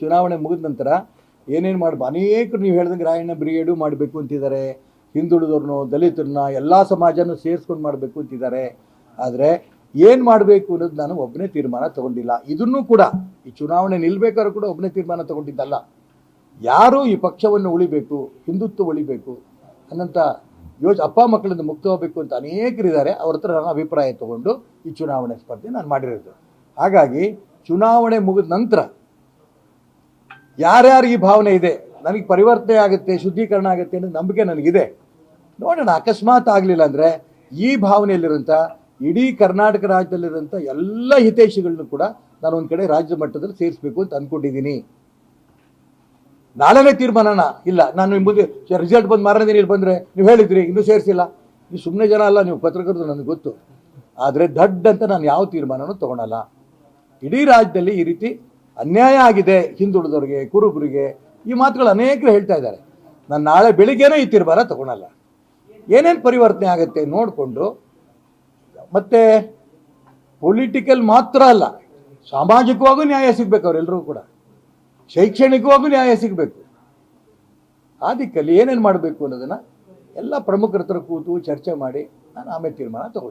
ಚುನಾವಣೆ ಮುಗಿದ ನಂತರ ಏನೇನು ಮಾಡಬ ಅನೇಕರು ನೀವು ಹೇಳ್ದಂಗೆ ರಾಯಣ್ಣ ಬ್ರಿಗೇಡು ಮಾಡಬೇಕು ಅಂತಿದ್ದಾರೆ. ಹಿಂದುಳಿದವ್ರನ್ನೋ ದಲಿತರನ್ನ ಎಲ್ಲ ಸಮಾಜನೂ ಸೇರಿಸ್ಕೊಂಡು ಮಾಡಬೇಕು ಅಂತಿದ್ದಾರೆ. ಆದರೆ ಏನು ಮಾಡಬೇಕು ಅನ್ನೋದು ನಾನು ಒಬ್ಬನೇ ತೀರ್ಮಾನ ತಗೊಂಡಿಲ್ಲ. ಇದನ್ನು ಕೂಡ, ಈ ಚುನಾವಣೆ ನಿಲ್ಬೇಕಾದ್ರೂ ಕೂಡ ಒಬ್ಬನೇ ತೀರ್ಮಾನ ತಗೊಂಡಿದ್ದಲ್ಲ. ಯಾರು ಈ ಪಕ್ಷವನ್ನು ಉಳಿಬೇಕು, ಹಿಂದುತ್ವ ಉಳಿಬೇಕು ಅನ್ನಂಥ ಯೋಜ ಅಪ್ಪ ಮಕ್ಕಳಿಂದ ಮುಕ್ತವಾಗಬೇಕು ಅಂತ ಅನೇಕರಿದ್ದಾರೆ. ಅವ್ರ ಹತ್ರ ನಾನು ಅಭಿಪ್ರಾಯ ತಗೊಂಡು ಈ ಚುನಾವಣೆ ಸ್ಪರ್ಧೆ ನಾನು ಮಾಡಿರೋದು. ಹಾಗಾಗಿ ಚುನಾವಣೆ ಮುಗಿದ ನಂತರ ಯಾರ್ಯಾರಿಗೆ ಈ ಭಾವನೆ ಇದೆ? ನನಗೆ ಪರಿವರ್ತನೆ ಆಗುತ್ತೆ, ಶುದ್ಧೀಕರಣ ಆಗುತ್ತೆ ಅನ್ನೋ ನಂಬಿಕೆ ನನಗಿದೆ. ನೋಡೋಣ, ಅಕಸ್ಮಾತ್ ಆಗಲಿಲ್ಲ ಅಂದರೆ ಈ ಭಾವನೆಯಲ್ಲಿರುವಂಥ ಇಡೀ ಕರ್ನಾಟಕ ರಾಜ್ಯದಲ್ಲಿರೋಂಥ ಎಲ್ಲ ಹಿತೈಷಿಗಳನ್ನು ಕೂಡ ನಾನು ಒಂದು ಕಡೆ ರಾಜ್ಯ ಮಟ್ಟದಲ್ಲಿ ಸೇರಿಸಬೇಕು ಅಂತ ಅಂದ್ಕೊಂಡಿದ್ದೀನಿ ನಾಳೆನೇ ತೀರ್ಮಾನನ? ಇಲ್ಲ, ನಾನು ಮುಂದೆ ರಿಸಲ್ಟ್ ಬಂದು ಮಾರನೇ ದಿನ ಬಂದರೆ ನೀವು ಹೇಳಿದ್ರಿ, ಇನ್ನೂ ಸೇರಿಸಿಲ್ಲ. ನೀವು ಸುಮ್ಮನೆ ಜನ ಅಲ್ಲ, ನೀವು ಪತ್ರಕರ್ತರು ನನಗೆ ಗೊತ್ತು. ಆದರೆ ದಡ್ಡ ಅಂತ ನಾನು ಯಾವ ತೀರ್ಮಾನನೂ ತೊಗೊಳಲ್ಲ. ಇಡೀ ರಾಜ್ಯದಲ್ಲಿ ಈ ರೀತಿ ಅನ್ಯಾಯ ಆಗಿದೆ ಹಿಂದುಳಿದವ್ರಿಗೆ, ಕುರುಬರಿಗೆ. ಈ ಮಾತುಗಳು ಅನೇಕರು ಹೇಳ್ತಾ ಇದ್ದಾರೆ. ನಾನು ನಾಳೆ ಬೆಳಿಗ್ಗೆನೇ ಈ ತೀರ್ಮಾನ ತಗೊಳಲ್ಲ. ಏನೇನು ಪರಿವರ್ತನೆ ಆಗುತ್ತೆ ನೋಡಿಕೊಂಡು, ಮತ್ತೆ ಪೊಲಿಟಿಕಲ್ ಮಾತ್ರ ಅಲ್ಲ, ಸಾಮಾಜಿಕವಾಗೂ ನ್ಯಾಯ ಸಿಗ್ಬೇಕು ಅವರೆಲ್ಲರೂ ಕೂಡ. ಶೈಕ್ಷಣಿಕವಾಗೂ ನ್ಯಾಯ ಸಿಗಬೇಕು. ಆ ದಿಕ್ಕಲ್ಲಿ ಏನೇನು ಮಾಡಬೇಕು ಅನ್ನೋದನ್ನು ಎಲ್ಲ ಪ್ರಮುಖರ ಹತ್ರ ಕೂತು ಚರ್ಚೆ ಮಾಡಿ ನಾನು ಆಮೇಲೆ ತೀರ್ಮಾನ ತಗೊಳ್ತೀನಿ.